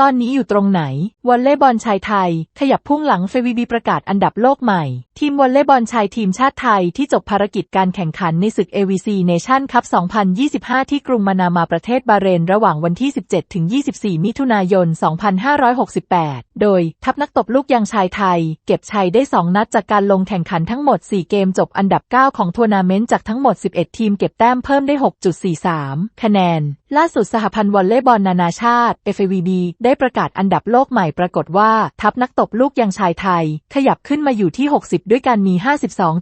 ตอนนี้อยู่ตรงไหน วอลเลย์บอลชายไทย ขยับพุ่งหลังเฟวีบีประกาศอันดับโลกใหม่ ทีมวอลเลย์บอลชายทีมชาติไทยที่จบภารกิจการแข่งขันในศึก AVC Nation Cup 2025 ที่กรุงมานามาประเทศบาเรน ระหว่างวันที่ 17 ถึง 24 มิถุนายน 2568 โดย ทัพนักตบลูกยางชายไทย เก็บชัยได้ 2 นัดจากการลงแข่งขันทั้งหมด 4 เกมจบอันดับ 9 ของทัวร์นาเมนต์จากทั้งหมด 11 ทีมเก็บแต้มเพิ่มได้ 6.43 คะแนน ล่าสุดสหพันธ์วอลเลย์บอลนานาชาติ FAVB ได้ประกาศอันดับโลกใหม่ปรากฏว่า ทัพนักตบลูกยางชายไทย ขยับขึ้นมาอยู่ที่ 60 ด้วยการมี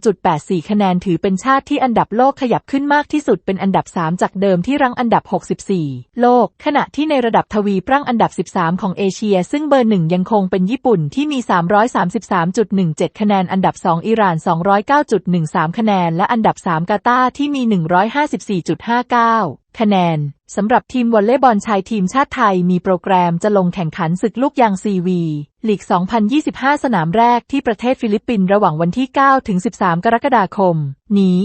52.84 คะแนนถือเป็นชาติที่อันดับโลกขยับขึ้นมากที่สุดเป็นอันดับ 3 จากเดิมที่รั้งอันดับ 64 โลก ขณะที่ในระดับทวีปรั้งอันดับ 13 ของเอเชีย ซึ่งเบอร์หนึ่งยังคงเป็นญี่ปุ่นที่มี 333.17 คะแนนอันดับ 2 อิหร่าน 209.13 คะแนน และอันดับ 3 กาตาร์ที่มี 154.59 คะแนนสำหรับทีมวอลเลย์บอลชายทีมชาติไทยมีโปรแกรมจะลงแข่งขันศึกลูกยางซีวีลีก 2025 สนามแรกที่ประเทศฟิลิปปินส์ระหว่างวันที่ 9 ถึง 13 กรกฎาคม นี้